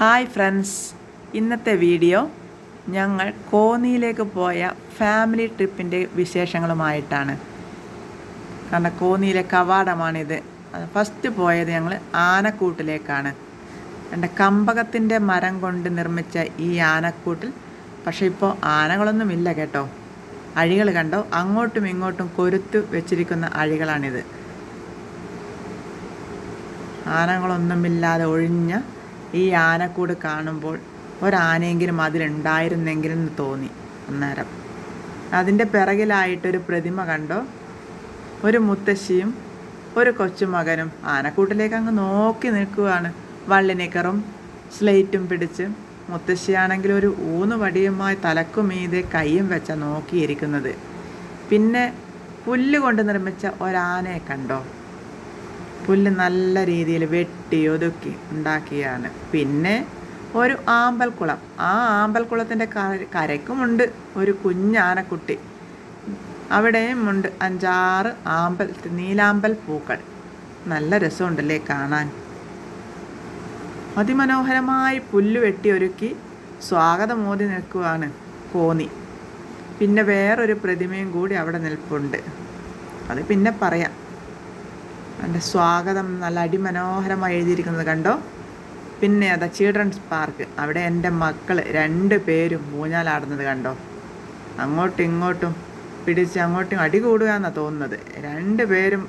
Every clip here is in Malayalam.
ഹായ് ഫ്രണ്ട്സ് ഇന്നത്തെ വീഡിയോ ഞങ്ങൾ കോന്നിയിലേക്ക് പോയ ഫാമിലി ട്രിപ്പിന്റെ വിശേഷങ്ങളുമായിട്ടാണ്. കാരണം കോന്നിയിലെ കവാടമാണിത്. ഫസ്റ്റ് പോയത് ഞങ്ങൾ ആനക്കൂട്ടിലേക്കാണ്. എന്റെ കമ്പകത്തിന്റെ മരം കൊണ്ട് നിർമ്മിച്ച ഈ ആനക്കൂട്ടിൽ. പക്ഷേ ഇപ്പോൾ ആനകളൊന്നുമില്ല കേട്ടോ. അഴികൾ കണ്ടോ? അങ്ങോട്ടും ഇങ്ങോട്ടും കൊരുത്തു വെച്ചിരിക്കുന്ന അഴികളാണിത്. ആനകളൊന്നുമില്ലാതെ ഒഴിഞ്ഞ ഈ ആനക്കൂട് കാണുമ്പോൾ ഒരാനയെങ്കിലും അതിലുണ്ടായിരുന്നെങ്കിലും എന്ന് തോന്നി അന്നേരം. അതിന്റെ പിറകിലായിട്ടൊരു പ്രതിമ കണ്ടോ? ഒരു മുത്തശ്ശിയും ഒരു കൊച്ചുമകനും ആനക്കൂട്ടിലേക്ക് അങ്ങ് നോക്കി നിൽക്കുകയാണ് വള്ളിനിക്കറും സ്ലേറ്റും പിടിച്ച് മുത്തശ്ശിയാണെങ്കിൽ ഒരു ഊന്ന് വടിയുമായി തലക്കുമീതെ കൈയും വെച്ച നോക്കിയിരിക്കുന്നത്. പിന്നെ പുല്ല് കൊണ്ട് നിർമ്മിച്ച ഒരാനയെ കണ്ടോ? പുല്ല് നല്ല രീതിയിൽ വെട്ടി ഒതുക്കി ഉണ്ടാക്കിയാണ്. പിന്നെ ഒരു ആമ്പൽക്കുളം. ആ ആമ്പൽക്കുളത്തിന്റെ കരയ്ക്കുമുണ്ട് ഒരു കുഞ്ഞാനക്കുട്ടി. അവിടെയും ഉണ്ട് അഞ്ചാറ് ആമ്പൽ നീലാമ്പൽ പൂക്കൾ. നല്ല രസമുണ്ടല്ലേ കാണാൻ. അതിമനോഹരമായി പുല്ല് വെട്ടി ഒരുക്കി സ്വാഗതമോതി നിൽക്കുവാണ് കോന്നി. പിന്നെ വേറൊരു പ്രതിമയും കൂടി അവിടെ നിൽപ്പുണ്ട്. അത് പിന്നെ പറയാം. എന്റെ സ്വാഗതം. നല്ല അടിമനോഹരമായി എഴുതിയിരിക്കുന്നത് കണ്ടോ? പിന്നെ അതാ ചിൽഡ്രൻസ് പാർക്ക് അവിടെ എന്റെ മക്കൾ രണ്ട് പേരും ഊഞ്ഞാലാടുന്നത് കണ്ടോ? അങ്ങോട്ടും ഇങ്ങോട്ടും പിടിച്ച് അങ്ങോട്ടും അടി കൂടുക എന്നാണ് തോന്നുന്നത്. രണ്ട് പേരും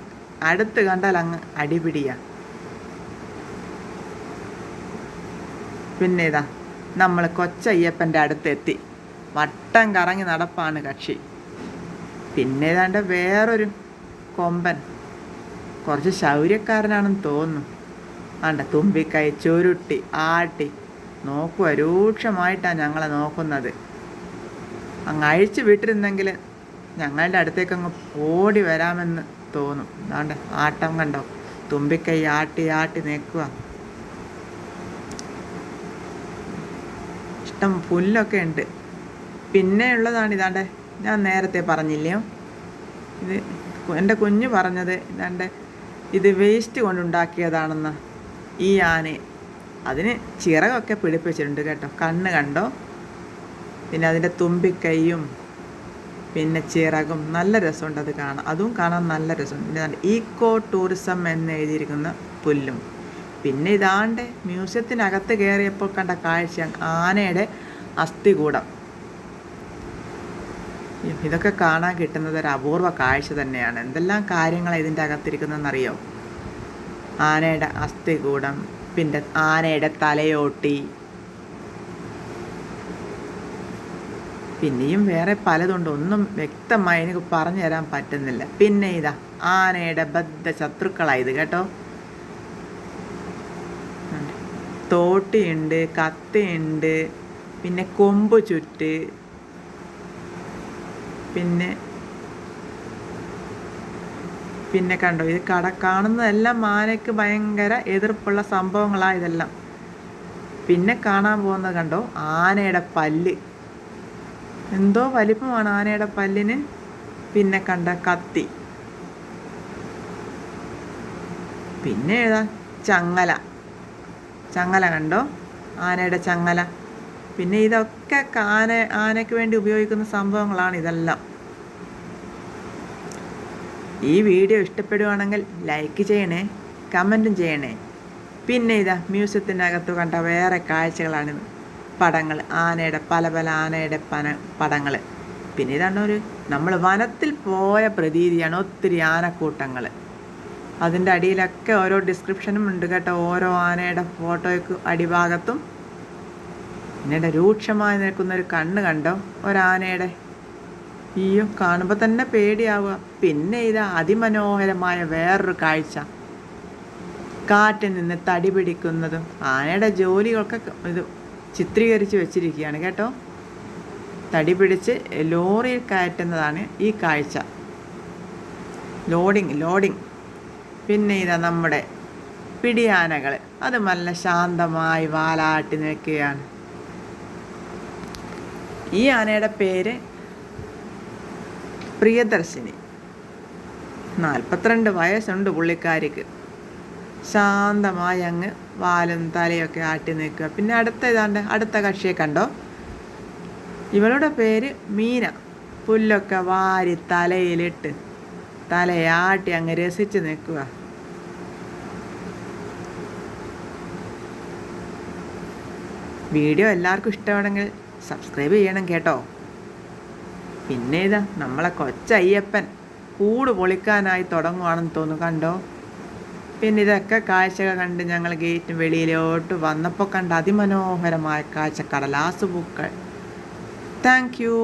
അടുത്ത് കണ്ടാൽ അങ്ങ് അടിപിടിയാ പിന്നെ ഇതാ നമ്മൾ കൊച്ചയ്യപ്പന്റെ അടുത്തെത്തി. വട്ടം കറങ്ങി നടപ്പാണ് കക്ഷി. പിന്നെ ഏതാണ്ട് വേറൊരു കൊമ്പൻ. കുറച്ച് ശൗര്യക്കാരനാണെന്ന് തോന്നുന്നു. ആണ്ട തുമ്പിക്കൈ ചുരുട്ടി ആട്ടി. നോക്കുക രൂക്ഷമായിട്ടാണ് ഞങ്ങളെ നോക്കുന്നത്. അങ്ങ് അഴിച്ചു വിട്ടിരുന്നെങ്കിൽ ഞങ്ങളുടെ അടുത്തേക്ക് അങ്ങ് ഓടി വരാമെന്ന് തോന്നും. അതാണ്ട് ആട്ടം കണ്ടോ? തുമ്പിക്കൈ ആട്ടി ആട്ടി നിൽക്കുക ഇഷ്ടം പുല്ലൊക്കെ ഉണ്ട്. പിന്നെ ഉള്ളതാണ് ഇതാണ്ട് ഞാൻ നേരത്തെ പറഞ്ഞില്ലയോ ഇത് എന്റെ കുഞ്ഞ് പറഞ്ഞത് ഇതാണ്ട് ഇത് വേസ്റ്റ് കൊണ്ടുണ്ടാക്കിയതാണെന്ന്. ഈ ആനയെ അതിന് ചിറകൊക്കെ പിടിപ്പിച്ചിട്ടുണ്ട് കേട്ടോ. കണ്ണ് കണ്ടോ? പിന്നെ അതിന്റെ തുമ്പിക്കൈയും പിന്നെ ചിറകും നല്ല രസമുണ്ട് അത് കാണാൻ. അതും കാണാൻ നല്ല രസമുണ്ട്. പിന്നെ ഈക്കോ ടൂറിസം എന്ന് എഴുതിയിരിക്കുന്ന പുല്ലും. പിന്നെ ഇതാണ്ട് മ്യൂസിയത്തിനകത്ത് കയറിയപ്പോൾ കണ്ട കാഴ്ച ആനയുടെ അസ്ഥികൂടം. ഇതൊക്കെ കാണാൻ കിട്ടുന്നത് ഒരു അപൂർവ കാഴ്ച തന്നെയാണ്. എന്തെല്ലാം കാര്യങ്ങളാണ് ഇതിന്റെ അകത്തിരിക്കുന്നതെന്നറിയോ? ആനയുടെ അസ്ഥികൂടം പിന്നെ ആനയുടെ തലയോട്ടി പിന്നെയും വേറെ പലതുണ്ട്. ഒന്നും വ്യക്തമായി എനിക്ക് പറഞ്ഞു തരാൻ പറ്റുന്നില്ല. പിന്നെ ഇതാ ആനയുടെ ബദ്ധ ശത്രുക്കളായത് കേട്ടോ. തോട്ടിയുണ്ട് കത്തിയുണ്ട് പിന്നെ കൊമ്പ് ചുറ്റ് പിന്നെ പിന്നെ കണ്ടോ ഇത് കട കാണുന്നതെല്ലാം മാനയ്ക്ക് ഭയങ്കര എതിർപ്പുള്ള സംഭവങ്ങളാണ് ഇതെല്ലാം. പിന്നെ കാണാൻ പോകുന്നത് കണ്ടോ ആനയുടെ പല്ല്. എന്തോ വലിപ്പമാണ് ആനയുടെ പല്ലിന്. പിന്നെ കണ്ട കത്തി. പിന്നെ ഏതാ? ചങ്ങല. ചങ്ങല കണ്ടോ? ആനയുടെ ചങ്ങല. പിന്നെ ഇതൊക്കെ ആന ആനയ്ക്ക് വേണ്ടി ഉപയോഗിക്കുന്ന സംഭവങ്ങളാണ് ഇതെല്ലാം. ഈ വീഡിയോ ഇഷ്ടപ്പെടുവാണെങ്കിൽ ലൈക്ക് ചെയ്യണേ കമന്റും ചെയ്യണേ. പിന്നെ ഇതാ മ്യൂസിയത്തിനകത്ത് കണ്ട വേറെ കാഴ്ചകളാണ് പടങ്ങൾ ആനയുടെ പല പല ആനയുടെ പന പടങ്ങൾ. പിന്നെ ഇതാണ് ഒരു നമ്മൾ വനത്തിൽ പോയ പ്രതീതിയാണ് ഒത്തിരി ആനക്കൂട്ടങ്ങൾ. അതിന്റെ അടിയിലൊക്കെ ഓരോ ഡിസ്ക്രിപ്ഷനും ഉണ്ട് കേട്ടോ. ഓരോ ആനയുടെ ഫോട്ടോയ്ക്ക് അടിഭാഗത്തും പിന്നീട് രൂക്ഷമായി നിൽക്കുന്ന ഒരു കണ്ണ് കണ്ടോ? ഒരാനയുടെ. ഈയോ കാണുമ്പോൾ തന്നെ പേടിയാവുക. പിന്നെ ഇത് അതിമനോഹരമായ വേറൊരു കാഴ്ച. കാറ്റിൽ നിന്ന് തടി പിടിക്കുന്നതും ആനയുടെ ജോലികളൊക്കെ ഇത് ചിത്രീകരിച്ച് വെച്ചിരിക്കുകയാണ് കേട്ടോ? തടി പിടിച്ച് ലോറിയിൽ കയറ്റുന്നതാണ് ഈ കാഴ്ച. Loading loading. പിന്നെ ഇതാ നമ്മുടെ പിടിയാനകൾ അത് നല്ല ശാന്തമായി വാലാട്ടി നിൽക്കുകയാണ്. ഈ ആനയുടെ പേര് പ്രിയദർശിനി. നാൽപ്പത്തിരണ്ട് വയസ്സുണ്ട് പുള്ളിക്കാരിക്ക്. ശാന്തമായി അങ്ങ് വാലും തലയൊക്കെ ആട്ടി നിൽക്കുക. പിന്നെ അടുത്ത ഇതാണ്ട് അടുത്ത കക്ഷിയെ കണ്ടോ? ഇവളുടെ പേര് മീന. പുല്ലൊക്കെ വാരി തലയിലിട്ട് തലയാട്ടി അങ്ങ് രസിച്ച് നിൽക്കുക. വീഡിയോ എല്ലാവർക്കും ഇഷ്ടമാണെങ്കിൽ സബ്സ്ക്രൈബ് ചെയ്യണം കേട്ടോ. പിന്നെ ഇതാ നമ്മളെ കൊച്ചയ്യപ്പൻ കൂട് പൊളിക്കാനായി തുടങ്ങുവാണെന്ന് തോന്നുന്നു കണ്ടോ? പിന്നെ ഇതൊക്കെ കാഴ്ചകൾ കണ്ട് ഞങ്ങൾ ഗേറ്റിന് വെളിയിലോട്ട് വന്നപ്പോൾ കണ്ട അതിമനോഹരമായ കാഴ്ച കടലാസ് പൂക്കൾ. Thank you